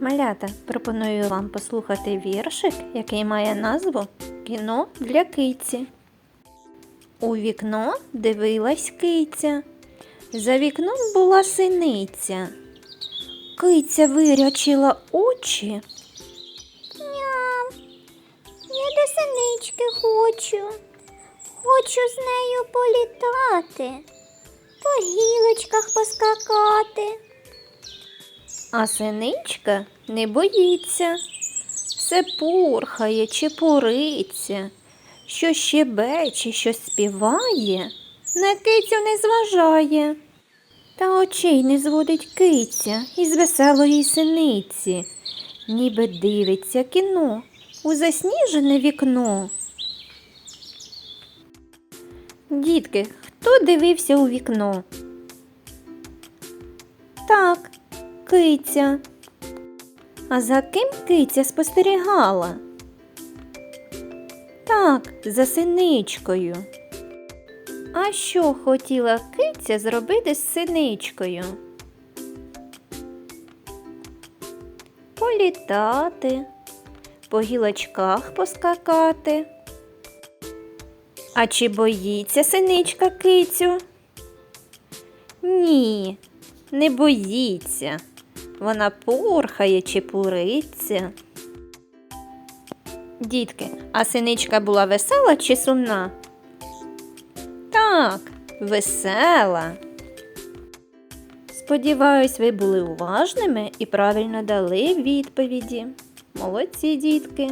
Малята, пропоную вам послухати віршик, який має назву Кіно для киці. У вікно дивилась киця. За вікном була синиця. Киця вирячила очі. Ням, я до синички хочу. Хочу з нею політати, по гілочках поскакати. А синичка не боїться, все пурхає, чепуриться, що щебече, що співає, на кицю не зважає. Та очей не зводить киця із веселої синиці, ніби дивиться кіно у засніжене вікно. Дітки, хто дивився у вікно? Так, киця. А за ким киця спостерігала? Так, за синичкою. А що хотіла киця зробити з синичкою? Політати, по гілочках поскакати. А чи боїться синичка кицю? Ні, не боїться. Вона порхає чи пуриться. Дітки, а синичка була весела чи сумна? Так, весела. Сподіваюсь, ви були уважними і правильно дали відповіді. Молодці, дітки.